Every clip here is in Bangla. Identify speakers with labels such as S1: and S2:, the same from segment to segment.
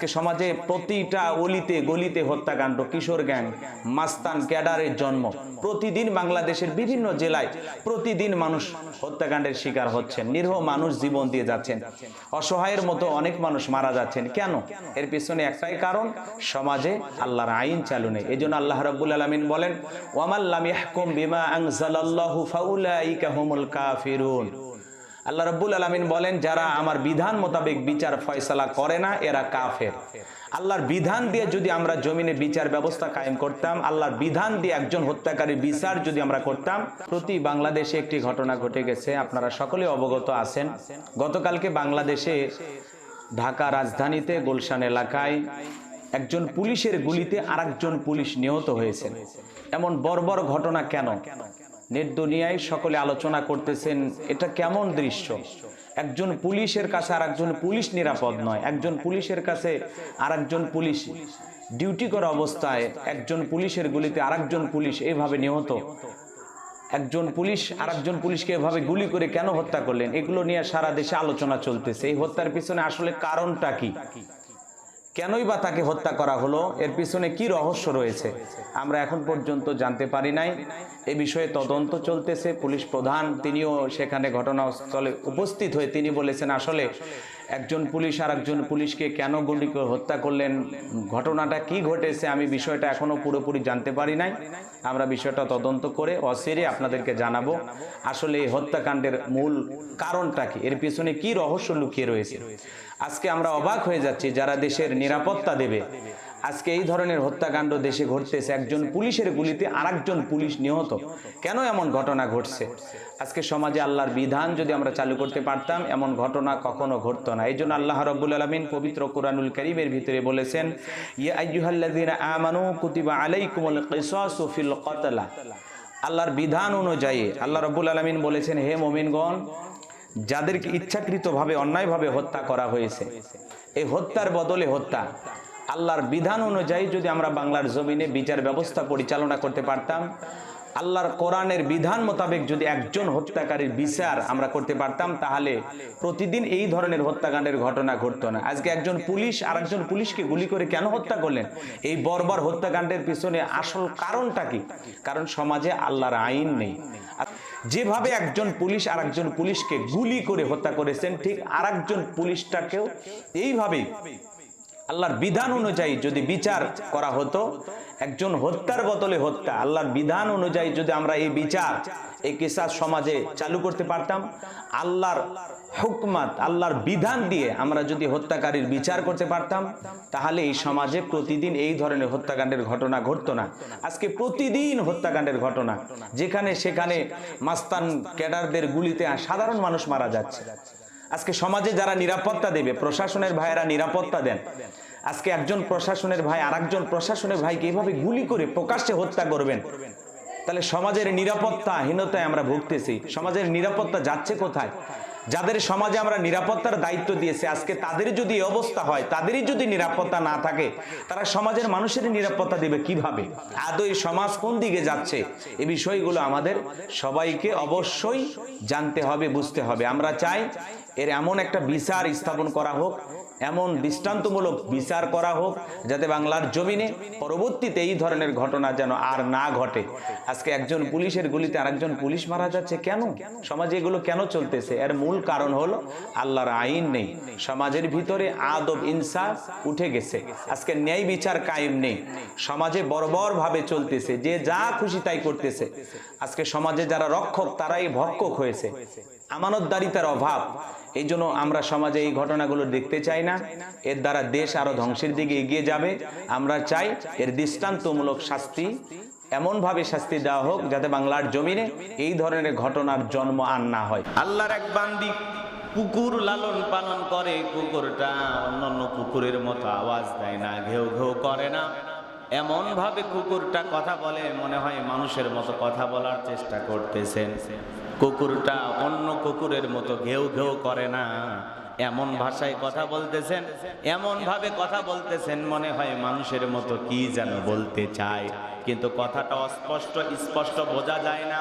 S1: আজকে সমাজে প্রতিটা অলিতে গলিতে হত্যাকাণ্ড, কিশোর গ্যাং, মাস্তান ক্যাডারের জন্ম। প্রতিদিন বাংলাদেশের বিভিন্ন জেলায় প্রতিদিন মানুষ হত্যাকাণ্ডের শিকার হচ্ছেন, নিরীহ মানুষ জীবন দিয়ে যাচ্ছেন। অসহায়ের মতো অনেক মানুষ মারা যাচ্ছেন। কেন? এর পিছনে একটাই কারণ, সমাজে আল্লাহর আইন চালু নেই। এই জন্য আল্লাহ রাব্বুল আলামিন বলেন ওয়ামাল্লাম ইয়াহকুম বিমা আনজালাল্লাহু ফাউলাইকা হুমুল কাফিরুন। আল্লাহ রাব্বুল আলামিন বলেন, যারা আমার বিধান মোতাবেক বিচার ফয়সালা করে না, এরা কাফের। আল্লাহর বিধান দিয়ে যদি আমরা জমিনে বিচার ব্যবস্থা কায়েম করতাম, আল্লাহর বিধান দিয়ে একজন হত্যাকারী বিচার যদি আমরা করতাম, প্রতি বাংলাদেশে একটি ঘটনা ঘটে গেছে, আপনারা সকলে অবগত আছেন। গতকালকে বাংলাদেশে ঢাকা রাজধানীতে গুলশান এলাকায় একজন পুলিশের গুলিতে আরেকজন পুলিশ নিহত হয়েছেন। এমন বর্বর ঘটনা কেন? নেট দুনিয়ায় সকলে আলোচনা করতেছেন, এটা কেমন দৃশ্য? একজন পুলিশের কাছে আর একজন পুলিশ নিরাপদ নয়, একজন পুলিশের কাছে আর একজন পুলিশ। ডিউটি করা অবস্থায় একজন পুলিশের গুলিতে আরেকজন পুলিশ এইভাবে নিহত। একজন পুলিশ আর একজন পুলিশকে এভাবে গুলি করে কেন হত্যা করলেন? এগুলো নিয়ে সারা দেশে আলোচনা চলতেছে। এই হত্যার পিছনে আসলে কারণটা কি? কেনই বা তাকে হত্যা করা হলো? এর পিছনে কি রহস্য রয়েছে? আমরা এখন পর্যন্ত জানতে পারি নাই। এ বিষয়ে তদন্ত চলতেছে। পুলিশ প্রধান তিনিও সেখানে ঘটনাস্থলে উপস্থিত হয়ে তিনি বলেছেন, আসলে একজন পুলিশ আর একজন পুলিশকে কেন গুলি হত্যা করলেন? ঘটনাটা কি ঘটেছে? আমি বিষয়টা এখনও পুরোপুরি জানতে পারি নাই। আমরা বিষয়টা তদন্ত করে অসিরে আপনাদেরকে জানাব, আসলে এই হত্যাকাণ্ডের মূল কারণটা কি? এর পিছনে কি রহস্য লুকিয়ে রয়েছে? আজকে আমরা অবাক হয়ে যাচ্ছি যারা দেশের নিরাপত্তা দেবে। আজকে এই ধরনের হত্যাকাণ্ড দেশে ঘটতেছে, একজন পুলিশের গুলিতে আরেকজন পুলিশ নিহত। কেন এমন ঘটনা ঘটছে? আজকে সমাজে আল্লাহর বিধান যদি আমরা চালু করতে পারতাম, এমন ঘটনা কখনো ঘটতো না। এই জন্য আল্লাহ রব্বুল আলমিন পবিত্র কোরআনুল করিমের ভিতরে বলেছেন আল্লাহর বিধান অনুযায়ী, আল্লাহ রব্বুল আলমিন বলেছেন, হে মোমিনগণ যাদেরকে ইচ্ছাকৃতভাবে, অন্যায়ভাবে হত্যা করা হয়েছে। এই হত্যার বদলে হত্যা। আল্লাহর বিধান অনুযায়ী যদি আমরা বাংলার জমিনে বিচার ব্যবস্থা পরিচালনা করতে পারতাম, আল্লাহর কোরআনের বিধান মোতাবেক যদি একজন হত্যাকারীর বিচার আমরা করতে পারতাম, তাহলে প্রতিদিন এই ধরনের হত্যাকাণ্ডের ঘটনা ঘটতো না। আজকে একজন পুলিশ আর একজন পুলিশকে গুলি করে কেন হত্যা করলেন? এই বর্বর হত্যাকাণ্ডের পিছনে আসল কারণটা কি? কারণ সমাজে আল্লাহর আইন নেই। যেভাবে একজন পুলিশ আর একজন পুলিশকে গুলি করে হত্যা করেছেন, ঠিক আর একজন পুলিশটাকেও এইভাবে আল্লাহর বিধান অনুযায়ী যদি বিচার করা হতো, একজন হত্যার বদলে হত্যা, আল্লাহর বিধান অনুযায়ী যদি আমরা এই বিচার এই কেসার সমাজে চালু করতে পারতাম। আল্লাহর হুকমাত, আল্লাহর বিধান দিয়ে আমরা যদি হত্যাকারীর বিচার করতে পারতাম, তাহলে এই সমাজে প্রতিদিন এই ধরনের হত্যাকাণ্ডের ঘটনা ঘটতো না। আজকে প্রতিদিন হত্যাকাণ্ডের ঘটনা। যেখানে সেখানে মাস্তান ক্যাডারদের গুলিতে সাধারণ মানুষ মারা যাচ্ছে। আজকে সমাজে যারা নিরাপত্তা দেবে, প্রশাসনের ভাইয়েরা নিরাপত্তা দেন। আজকে একজন প্রশাসনের ভাই আর একজন প্রশাসনের ভাইকে এইভাবে গুলি করে প্রকাশ্যে হত্যা করবেন। তাহলে সমাজের নিরাপত্তাহীনতায় আমরা ভুগতেছি। সমাজের নিরাপত্তা যাচ্ছে কোথায়? যাদের সমাজে আমরা নিরাপত্তার দায়িত্ব দিয়েছি, আজকে তাদের যদি অবস্থা হয়, তাদেরই যদি নিরাপত্তা না থাকে, তারা সমাজের মানুষের নিরাপত্তা দেবে কীভাবে? আদৌ এই সমাজ কোন দিকে যাচ্ছে? এই বিষয়গুলো আমাদের সবাইকে অবশ্যই জানতে হবে, বুঝতে হবে। আমরা চাই এর এমন একটা বিচার স্থাপন করা হোক, এমন দৃষ্টান্তমূলক বিচার করা হোক, যাতে বাংলার জমিনে পরবর্তীতে এই ধরনের ঘটনা যেন আর না ঘটে। আজকে একজন পুলিশের গুলিতে আরেকজন পুলিশ মারা যাচ্ছে কেন? সমাজে এগুলো কেন চলতেছে? এর মূল কারণ হলো আল্লাহর আইন নেই। সমাজের ভিতরে আদব, ইনসাফ উঠে গেছে। আজকে ন্যায় বিচার কায়েম নেই। সমাজে বর্বর ভাবে চলতেছে। যে যা খুশি তাই করতেছে। আজকে সমাজে যারা রক্ষক, তারাই ভক্ষক হয়েছে। আমানতদারিতার অভাব। এই জন্য আমরা সমাজে এই ঘটনাগুলো দেখতে চাই না। এর দ্বারা দেশ আরও ধ্বংসের দিকে এগিয়ে যাবে। আমরা চাই এর দৃষ্টান্তমূলক শাস্তি, এমনভাবে শাস্তি দেওয়া হোক যাতে বাংলার জমিনে এই ধরনের ঘটনার জন্ম আর না হয়। আল্লাহর এক বান্দি কুকুর লালন পালন করে। কুকুরটা অন্যান্য কুকুরের মতো আওয়াজ দেয় না, ঘেউ ঘেউ করে না। এমন ভাবে কুকুরটা কথা বলে, মনে হয় মানুষের মতো কথা বলার চেষ্টা করতেছেন। কুকুরটা অন্য কুকুরের মতো ঘেউ ঘেউ করে না। এমন ভাষায় কথা বলতেছেন এমন ভাবে কথা বলতেছেন, মনে হয় মানুষের মতো কি যেন বলতে চায়। কিন্তু কথাটা অস্পষ্ট, স্পষ্ট বোঝা যায় না।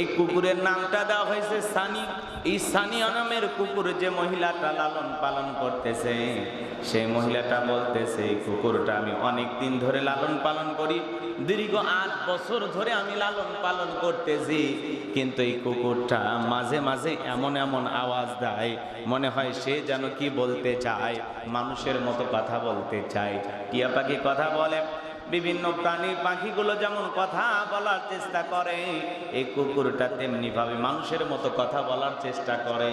S1: এই কুকুরের নামটা দেওয়া হয়েছে সানি।
S2: এই সানিয়া নামের কুকুর যে মহিলাটা লালন পালন করতেছে, সেই মহিলাটা বলতেছে, এই কুকুরটা আমি অনেক দিন ধরে লালন পালন করি, দীর্ঘ আট বছর ধরে আমি লালন পালন করতেছি, কিন্তু এই কুকুরটা মাঝে মাঝে এমন এমন আওয়াজ দেয়, মনে হয় সে যেন কি বলতে চায়, মানুষের মতো কথা বলতে চায়। টিয়া পাখি কথা বলে? বিভিন্ন প্রাণী পাখিগুলো যেমন কথা বলার চেষ্টা করে, এই কুকুরটা তেমনি ভাবে মানুষের মতো কথা বলার চেষ্টা করে।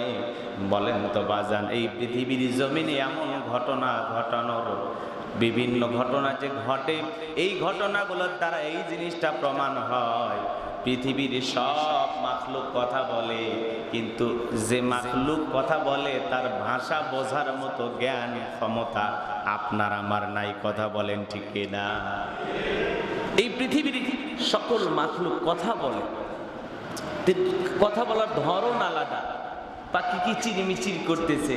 S2: বলেন তো বাজান, এই পৃথিবীর জমিনে এমন ঘটনা ঘটানোর, বিভিন্ন ঘটনা যে ঘটে, এই ঘটনাগুলোর দ্বারা এই জিনিসটা প্রমাণ হয়। পৃথিবীর সব মাখলুক কথা বলে, কিন্তু যে মাখলুক কথা বলে, তার ভাষা বোঝার মতো জ্ঞান, ক্ষমতা আপনার আমার নাই, কথা বলেন ঠিক না এই পৃথিবীর সকল মাখলুক কথা বলে। কথা বলার ধরন আলাদা। পাখি কিচিরি মিচির করতেছে?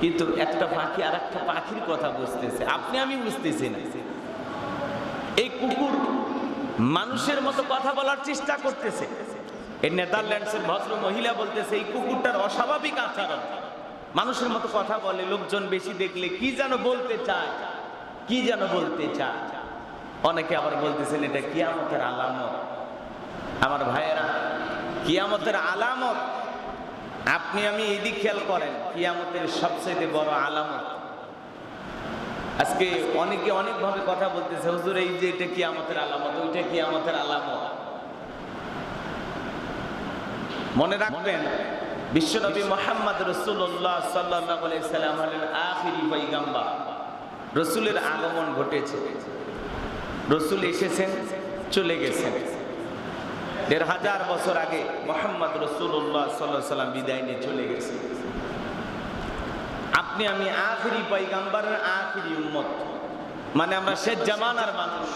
S2: কিন্তু একটা পাখি আর একটা পাখির কথা বুঝতেছে। আপনি আমি বুঝতেছি না। এই কুকুর মানুষের মতো কথা বলার চেষ্টা করতেছে। এই নেদারল্যান্ডসের ভদ্র মহিলা বলতেছে, এই কুকুরটার অস্বাভাবিক আচরণ। মানুষের মতো কথা বলে, লোকজন বেশি দেখলে কি যেন বলতে চায়, কি যেন বলতে চায়। অনেকে আবার বলতেছেন, এটা কিয়ামতের আলামত। আমার ভাইয়েরা, কিয়ামতের আলামত, আপনি, আমি এদিক খেয়াল করেন, কিয়ামতের সবচেয়ে বড় আলামত। আজকে অনেকে অনেকভাবে কথা বলতেছে, হুজুর, এই যে এটা কিয়ামতের আলামত, ওইটা কিয়ামতের আলামত। মনে রাখবেন, বিশ্বনবী মোহাম্মদ রসুল্লাহ সাল্লাহ সাল্লাম হলেন আখিরি পৈগাম্বা রসুলের আগমন ঘটেছে। রসুল এসেছেন, চলে গেছেন। দেড় হাজার বছর আগে মোহাম্মদ রসুল্লাহ সাল্লাহ সাল্লাম বিদায় নিয়ে চলে গেছে। আপনি, আমি আখিরি পৈগাম্বারের আখিরি উম্মত। মানে আমরা শেষ জামানার মানুষ।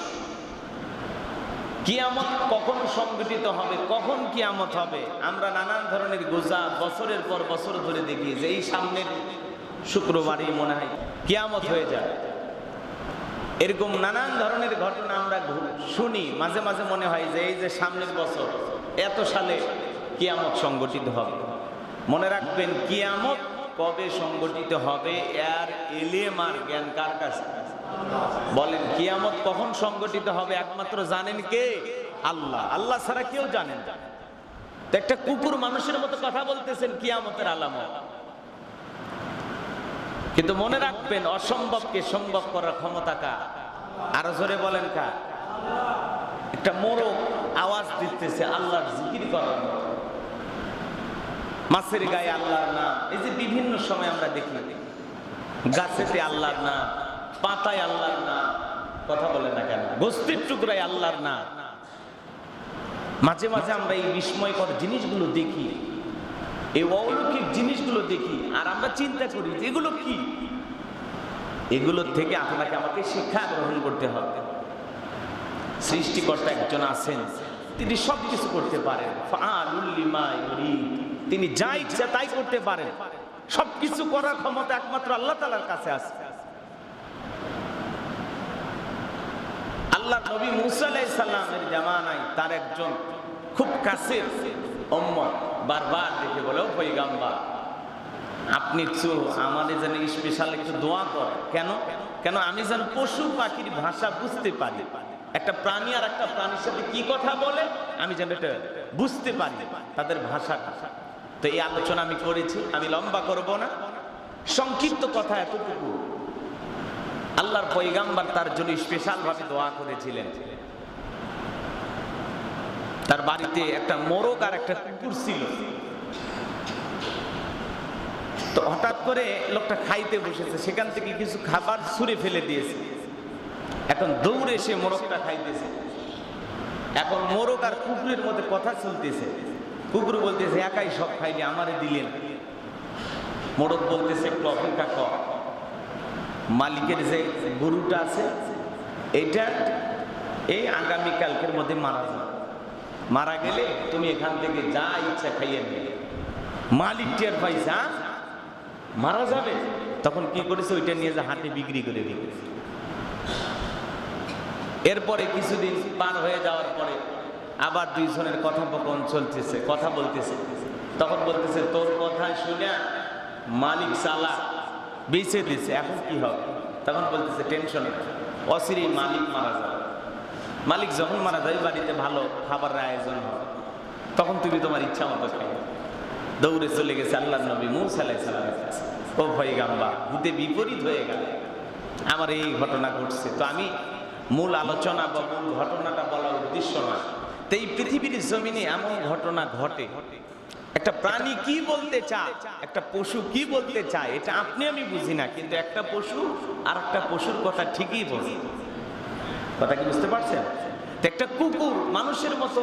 S2: কিয়ামত কখন সংগঠিত হবে, কখন কিয়ামত হবে, আমরা নানান ধরনের গোজা বছরের পর বছর ধরে দেখি যে এই সামনের শুক্রবারই মনে হয় কিয়ামত হয়ে যায় এরকম নানান ধরনের ঘটনা আমরা শুনি, মাঝে মাঝে মনে হয় যে এই যে সামনের বছর, এত সালে কিয়ামত সংগঠিত হবে। মনে রাখবেন, কিয়ামত কবে সংগঠিত হবে, এর এলেম আর জ্ঞান কার কাছে? বলেন, কিয়ামত কখন সংগঠিত হবে? একমাত্র জানেন কে? আল্লাহ। আল্লাহ ছাড়া কেউ জানেন একটা কুকুর মানুষের মতো কথা বলতেছেন, কিয়ামতের আলামত। কিন্তু মনে রাখবেন, অসম্ভবকে সম্ভব করার ক্ষমতা কা আরও জোরে বলেন কা একটা মোরগ আওয়াজ দিতেছে, আল্লাহর জিকির করার মতো। মাছের গায়ে আল্লাহর নাম। এই যে বিভিন্ন সময় আমরা দেখি, গাছেতে আল্লাহর নাম। পাতায় আল্লাহর নাম। কথা বলে না কেন? বস্তির টুকরায় আল্লাহর নাম। মাঝে মাঝে আমরা এই বিস্ময়কর জিনিসগুলো দেখি, এই অলৌকিক জিনিসগুলো দেখি, আর আমরা চিন্তা করি এগুলো কি? এগুলোর থেকে আপনাকে আমাকে শিক্ষা গ্রহণ করতে হবে। সৃষ্টিকর্তা একজন আছেন, তিনি সব কিছু করতে পারেন। তিনি যা ইচ্ছা তাই করতে পারেন। সব কিছু করার ক্ষমতা একমাত্র আল্লাহ তালার কাছে আছে। আল্লাহ নবী মুসা আলাইহিস সালামের জামানায় তার একজন খুব উম্মত বারবার দেখে বলে, ও পৈগাম্বার আপনি একটু আমাদের যেন স্পেশাল একটু দোয়া করেন। কেন? কেন? আমি যেন পশু পাখির ভাষা বুঝতে পারি। একটা প্রাণী আর একটা প্রাণীর সাথে কি কথা বলে? আমি যেন এটা বুঝতে পারি তাদের ভাষা তো এই আলোচনা আমি করেছি, আমি লম্বা করব না। সংক্ষিপ্ত কথা এতটুকু। আল্লাহর পৈগাম্বার তার জন্য স্পেশাল ভাবে দোয়া করেছিলেন। তার বাড়িতে একটা মোরগ আর একটা কুকুর ছিল। তো হঠাৎ করে লোকটা খাইতে বসেছে, সেখান থেকে কিছু খাবার ছুঁড়ে ফেলে দিয়েছে। এখন দৌড়ে সে মোরগটা খাইতেছে। এখন মোরগ আর কুকুরের মধ্যে কথা চলতেছে। কুকুর বলতেছে, একাই সব খাইনি আমারে দিলেন মোরগ বলতেছে, একটু অপেক্ষা কর। মালিকের যে গরুটা আছে, এটা এই আগামী কালকের মধ্যে মারা যাবে। মারা গেলে তুমি এখান থেকে যা ইচ্ছা খাইয়ে নেবে। মালিক টের পাইছে হ্যাঁ? মারা যাবে। তখন কি করেছে? ওইটা নিয়ে যে হাটে বিক্রি করে দিয়েছে এরপরে কিছুদিন পার হয়ে যাওয়ার পরে আবার দুইজনের কথোপকথন চলতেছে, কথা বলতেছে। তখন বলতেছে, তোর কথা শুনে মালিক সালা বেঁচে দিছে, এখন কি হবে? তখন বলতেছে টেনশন অসিরি মালিক মারা যাবে। মালিক যখন মারা যায় বাড়িতে ভালো খাবারের আয়োজন হবে। তখন তুমি তোমার ইচ্ছা মতো খাই দৌড়ে চলে গেছে আল্লাহ নবী মুসা আলাইহিস সালামের কাছে। ও ভয় গাম্বা ভূতে বিপরীত হয়ে গেল আমার এই ঘটনা ঘটছে। তো আমি মূল আলোচনা বা মূল ঘটনাটা বলার উদ্দেশ্য না তো এই পৃথিবীর জমিনে এমন ঘটনা ঘটে। একটা প্রাণী কি বলতে চায়? একটা পশু কি বলতে চায়? এটা আপনি আমি বুঝি না, কিন্তু একটা পশু আর একটা পশুর কথা ঠিকই বলে। কথা কি বুঝতে পারছেন? একটা কুকুর মানুষের মতো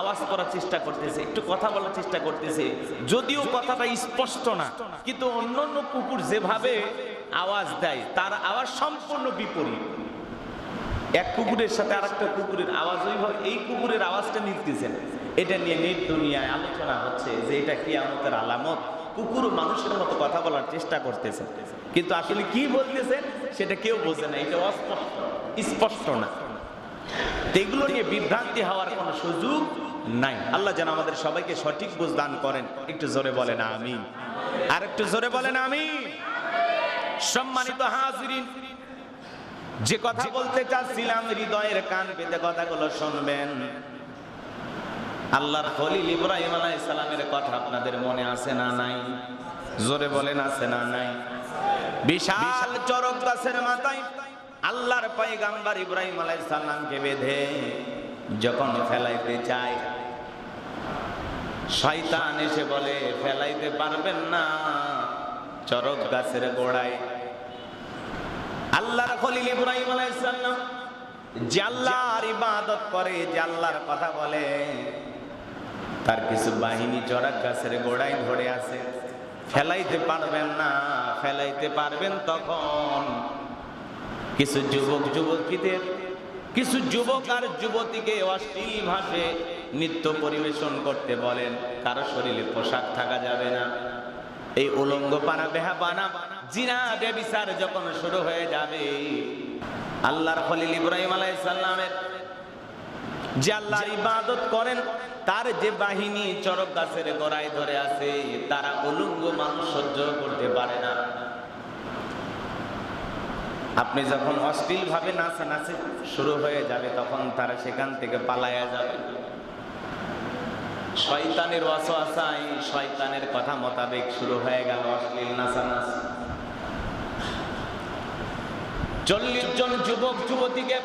S2: আওয়াজ করার চেষ্টা করতেছে, একটু কথা বলার চেষ্টা করতেছে, যদিও কথাটা স্পষ্ট না, কিন্তু অন্য অন্য কুকুর যেভাবে আওয়াজ দেয়, তার আওয়াজ সম্পূর্ণ বিপরীত। এক কুকুরের সাথে আরেকটা কুকুরের আওয়াজ ওইভাবে এই কুকুরের আওয়াজটা নিতেছেন এটা নিয়ে নেট দুনিয়ায় আলোচনা হচ্ছে যে এটা কি আমাদের আলামত। কুকুর মানুষের মতো কথা বলার চেষ্টা করতেছে। কিন্তু আসলে কি বলতেছেন সেটা কেউ বোঝে না, এটা অস্পষ্ট, স্পষ্ট না। এগুলো নিয়ে বিভ্রান্তি হওয়ার কোনো সুযোগ নাই। আল্লাহ যেন আমাদের সবাইকে সঠিক বুঝ দান করেন। একটু জোরে বলেন আমি আর একটু জোরে বলেন আমি সম্মানিত হাজিরিন, যে কথা বলতে চাচ্ছিলাম হৃদয়ের কান পেতে কথাগুলো শুনবেন। আল্লাহর খলিল ইব্রাহিম আলাইহিস সালামের কথা আপনাদের মনে আছে না নাই? জোরে বলেন, আছে না নাই? বিশাল চরক গাছের মাথায় আল্লাহর পয়গাম্বার ইব্রাহিম আলাইহিস সালামকে বেঁধে যখন ফেলাইতে চায়, শয়তান এসে বলে, ফেলাইতে পারবেন না চরক গাছের গোড়ায়। আল্লাহর খলিল ইব্রাহিম আলাইহিস সালাম যে আল্লাহর ইবাদত করে, যে আল্লাহর কথা বলে তার কিছু বাহিনী চড়াক গাছের গোড়ায় ধরে আছে। ফেলাইতে পারবেন না, ফেলাইতে পারবেন তখন। কিছু যুবক যুবতীদের, কিছু যুবক আর যুবতীকে অশ্লীল ভাষে নৃত্য পরিবেশন করতে বলেন, কারও শরীরে পোশাক থাকা যাবে না। এই উলঙ্গ পানা বেহা বানা জিনা বেবিচার যখন শুরু হয়ে যাবে, আল্লাহর খলিল ইব্রাহিম আলাইহিস সালামের যে আল্লাহর ইবাদত করেন, তার যে বাহিনী চরক গাছের গোড়ায় ধরে আছে, তারা উলঙ্গ মানুষ সহ্য করতে পারে না। আপনি যখন অশ্লীল ভাবে নাচানাচি শুরু হয়ে যাবে, তখন তারা সেখান থেকে পালায়া যাবে। শয়তানের ওয়াসওয়াসায় শয়তানের কথা মোতাবেক শুরু হয়ে গেল অশ্লীল নাচানাচি। চল্লিশ জন যুবক, যুবতীকে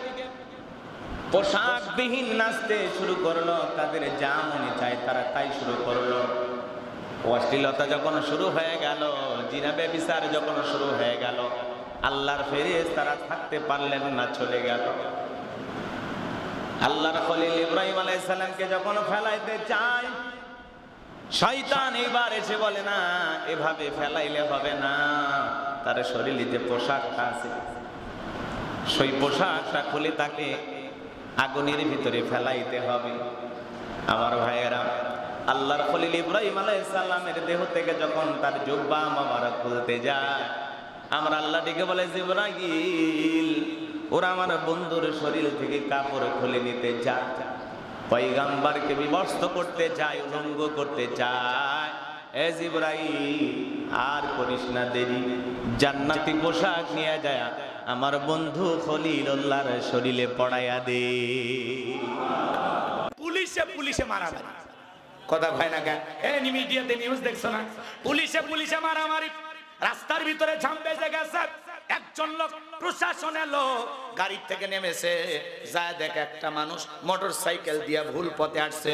S2: পোশাকবিহীন নাচতে শুরু করল, তাদের যা মনে চায় তারা তাই শুরু করল। অশ্লীলতা যখন শুরু হয়ে গেল, জিনাবে বিচার যখন শুরু হয়ে গেল, আল্লাহর ফেরেস তারা থাকতে পারলেন না, চলে গেল। আল্লাহর খলিল ইব্রাহিম আলাইহিস সালামকে যখন ফেলাইতে চায়, শয়তান এবার এসে বলে, না, এভাবে ফেলাইলে হবে না। তার শরীরে যে পোশাকটা আছে, সেই পোশাকটা খুলে তাকে আগুনের ভিতরে ফেলাইতে হবে। আমার ভাইয়েরা, আল্লাহর খলিল ইব্রাহিম আলাইহিস সালামের দেহ থেকে যখন তার জুব্বা মাবারক খুলতে যায়, আমরা আল্লাহ ডেকে বলে, জিব্রাইল, ওরা আমার বন্ধুর শরীর থেকে কাপড় খুলে নিতে যায়। পয়গাম্বারকে বিবস্ত করতে চায় উলঙ্গ করতে চায় এ আর করিস না দেরি। জান্নাতি পোশাক নিয়ে যায় আমার বন্ধু খলিলুল্লাহর শরীরে পড়াইয়া দে।
S3: পুলিশে পুলিশে মারামারি। কথা হয় না কেন এ মিডিয়াতে নিউজ দেখছ না? পুলিশে পুলিশে মারামারি। রাস্তার ভিতরে ঝাম বেজে গেছে একজন লোক প্রশাসনের লোক গাড়ির থেকে নেমেছে। যায় দেখ একটা মানুষ মোটর সাইকেল দিয়ে ভুল পথে আসছে।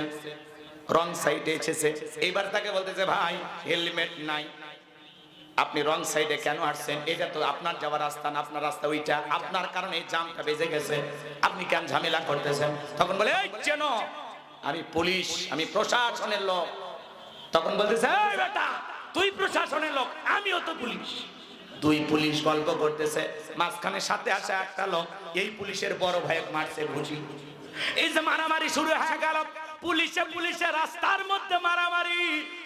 S3: রং সাইডে এসেছে। এইবার তাকে বলতেছে, ভাই হেলমেট নাই। আপনি রং সাইডে কেন আসছেন? এটা তো আপনার যাওয়ার রাস্তা না, আপনার রাস্তা ওইটা। আপনার কারণে জামটা বেজে গেছে। আপনি কেন ঝামেলা করতেছেন? তখন বলে, এই চেন, আমি পুলিশ, আমি প্রশাসনের লোক। তখন বলতেছে, এই বেটা, তুই প্রশাসনের লোক, আমিও তো পুলিশ। দুই পুলিশ গল্প করতেছে। মাঝখানে সাথে আসে একটা লোক, এই পুলিশের বড় ভাইয়ের মারছে বুঝি এই যে মারামারি শুরু হয়ে গেল। পুলিশে পুলিশে রাস্তার মধ্যে মারামারি।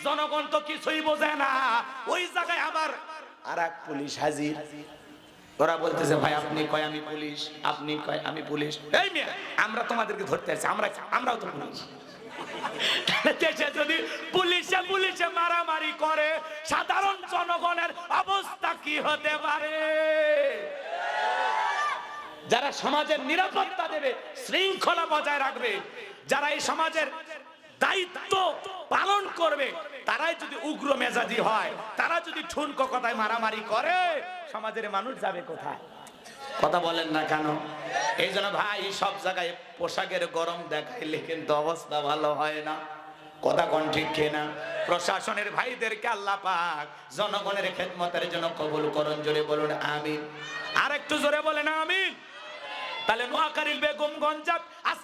S3: জনগণ তো কিছুই বোঝে না। ওই জায়গায় আবার আর এক পুলিশ হাজির। ওরা বলতেছে, ভাই, আপনি কয়, আমি পুলিশ, আপনি কয়, আমি পুলিশ। এই মেয়ে, আমরা তোমাদেরকে ধরতে আসছি আমরা আমরাও তো পুলিশ। যদি পুলিশে পুলিশে মারামারি করে, সাধারণ জনগণের অবস্থা কি হতে পারে? যারা সমাজের নিরাপত্তা দেবে, শৃঙ্খলা বজায় রাখবে যারা এই সমাজের দায়িত্ব পালন করবে তারাই যদি উগ্র মেজাজি হয় তারা যদি ঠুনকো কথায় মারামারি করে সমাজের মানুষ যাবে কোথায়? কথা বলেন না কেন? এই জন্য ভাই সব জায়গায় পোশাকের গরম দেখাইলে কিন্তু অবস্থা ভালো হয় না। কথা কোন ঠিক কিনা? প্রশাসনের ভাইদেরকে আল্লাহ পাক জনগণের খেদমতের জন্য কবুল করুন জোরে বলুন আমিন। আর একটু জোরে বলেন আমিন। তাহলে নোয়াখালীর বেগমগঞ্জ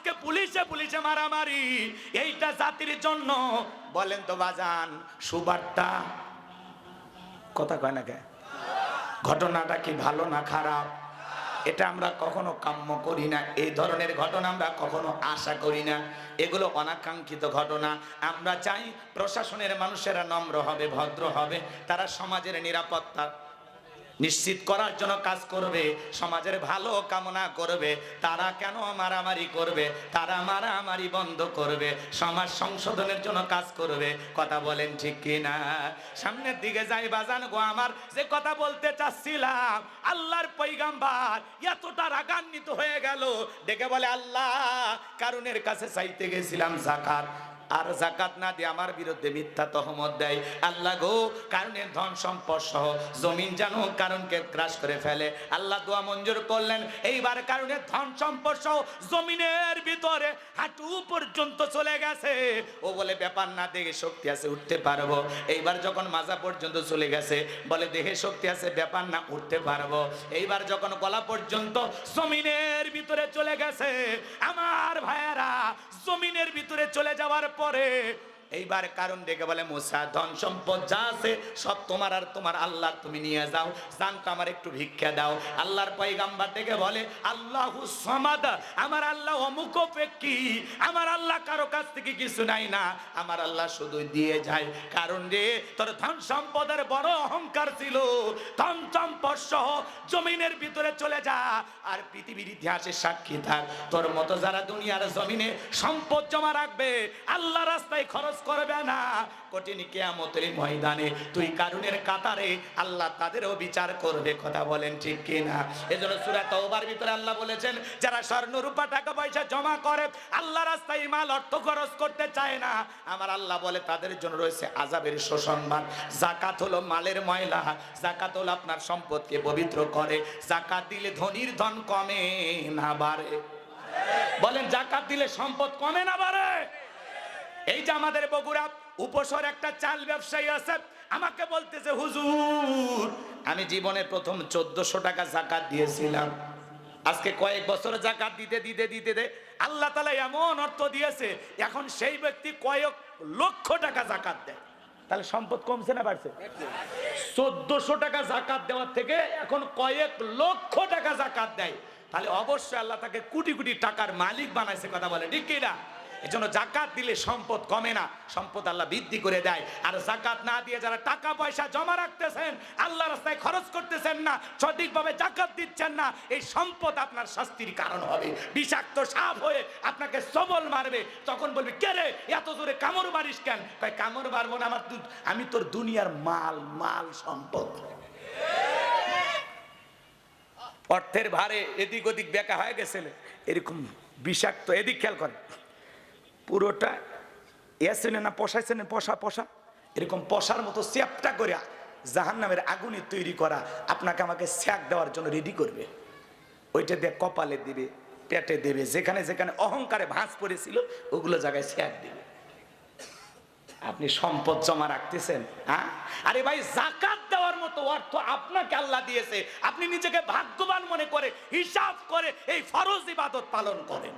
S3: আজকে পুলিশে পুলিশে মারামারি। এইটা জাতির জন্য। বলেন তো বাজান, সুবার্তা। কথা কয় না কে? ঘটনাটা কি ভালো না খারাপ? এটা আমরা কখনো কাম্য করি না। এই ধরনের ঘটনা আমরা কখনো আশা করি না। এগুলো অনাকাঙ্ক্ষিত ঘটনা। আমরা চাই প্রশাসনের মানুষেরা নম্র হবে, ভদ্র হবে। তারা সমাজের নিরাপত্তা নিশ্চিত করার জন্য কাজ করবে, সমাজের ভালো কামনা করবে, তারা কেন মারামারি করবে, তারা মারামারি বন্ধ করবে, সমাজ সংশোধনের জন্য কাজ করবে, কথা বলেন ঠিক কি না সামনের দিকে যাই বাজান গো আমার, যে কথা বলতে চাচ্ছিলাম, আল্লাহর পৈগাম্বার এতটা রাগান্বিত হয়ে গেল ডেকে বলে আল্লাহ কারণের কাছে চাইতে গেছিলাম জাকাত। আর জাকাত না দিয়ে আমার বিরুদ্ধে মিথ্যা তহমত দেয়। আল্লাহ গো, কারণের ধন সম্পদ সহ জমিন যেন কারণকে গ্রাস করে ফেলে। আল্লাহ দোয়া মঞ্জুর করলেন, এইবার কারণের ধন সম্পদ সহ জমিনের ভিতরে হাঁটু পর্যন্ত চলে গেছে। ও বলে, ব্যাপার না দেখে শক্তি আছে, উঠতে পারব। এইবার যখন মাজা পর্যন্ত চলে গেছে, বলে, দেহে শক্তি আছে, ব্যাপার না, উঠতে পারব। এইবার যখন গলা পর্যন্ত জমিনের ভিতরে চলে গেছে, আমার ভাইয়ারা জমিনের ভিতরে চলে যাওয়ার পরে এইবার কারণ দেখে বলে, মুসা, ধন সম্পদ যা আছে, সব তোমার আর তোমার আল্লাহ তুমি নিয়ে যাও। জানতো আমার একটু ভিক্ষা দাও। আল্লাহর পয়গাম্বার দেখে বলে, আল্লাহু আমার আল্লাহ অমুক পেক্ষি আমার আল্লাহ কারও কাছ থেকে কিছু নাই না। আমার আল্লাহ শুধু দিয়ে যায়। কারণ রে, তোর ধন সম্পদের বড় অহংকার ছিল। ধন সম্পদ সহ জমিনের ভিতরে চলে যা আর পৃথিবীর ইতিহাসে সাক্ষী থাক। তোর মতো যারা দুনিয়ার জমিনে সম্পদ জমা রাখবে, আল্লাহ রাস্তায় খরচ করবে না। কঠিন কেয়ামতের ময়দানে তুই কারুনের কাতারে আল্লাহ তাদেরও বিচার করবে, কথা বলেন ঠিক কিনা? এজন্য সূরা তওবার ভিতরে আল্লাহ বলেছেন, যারা স্বর্ণ রূপা, টাকা পয়সা জমা করে, আল্লাহ রাস্তায় মাল অর্থ খরচ করতে চায় না। আমার আল্লাহ বলে, তাদের জন্য রয়েছে আজাবের শোষণবান জাকাত হলো মালের ময়লা জাকাত হলো আপনার সম্পদকে পবিত্র করে। জাকাত দিলে ধনির ধন কমে না বাড়ে। বলেন জাকাত দিলে সম্পদ কমে না বাড়ে? এই যে আমাদের বগুড়া উপসর একটা চাল ব্যবসায়ী আছে, আমাকে বলতেছে, হুজুর, আমি জীবনে প্রথম চোদ্দশো টাকা জাকাত দিয়েছিলাম। আজকে কয়েক বছর জাকাত দিতে দিতে দিতে দে আল্লাহ তালা এমন অর্থ দিয়েছে, এখন সেই ব্যক্তি কয়েক লক্ষ টাকা জাকাত দেয়। তাহলে সম্পদ কমছে না বাড়ছে? চোদ্দশো টাকা জাকাত দেওয়ার থেকে এখন কয়েক লক্ষ টাকা জাকাত দেয়। তাহলে অবশ্যই আল্লাহ তাকে কোটি কোটি টাকার মালিক বানাইছে কথা বলে, ঠিক কিনা এজন্য জাকাত দিলে সম্পদ কমে না, সম্পদ আল্লাহ বৃদ্ধি করে দেয়। আর জাকাত না দিয়ে যারা টাকা পয়সা জমা রাখতেছেন আল্লাহ রাস্তায় খরচ করতেছেন না, সঠিকভাবে জাকাত দিচ্ছেন না, এই সম্পদ আপনার শাস্তির কারণ হবে। বিষাক্ত সাপ হয়ে আপনাকে সবল মারবে। তখন বলবি, কে রে, এত জোরে কামড় মারিস কেন? কয়, কামড় মারবো না আমার আমি তোর দুনিয়ার মাল মাল সম্পদ। অর্থের ভারে এদিক ওদিক বেকা হয়ে গেছে এরকম বিষাক্ত, এদিক খেয়াল করে পুরোটা এসেনে না পশাইছেন পশা পশা। এরকম পশার মতো চ্যাপটা করে জাহান নামের আগুনে তৈরি করা আপনাকে আমাকে স্যাক দেওয়ার জন্য রেডি করবে। ওইটা দিয়ে কপালে দিবে, পেটে দেবে, যেখানে যেখানে অহংকারে ভাঁজ পড়েছিল, ওগুলো জায়গায় স্যাক দিবে। আপনি সম্পদ জমা রাখতেছেন হ্যাঁ? আরে ভাই, জাকাত দেওয়ার মতো অর্থ আপনাকে আল্লাহ দিয়েছে। আপনি নিজেকে ভাগ্যবান মনে করে, হিসাব করে এই ফরজ ইবাদত পালন করেন।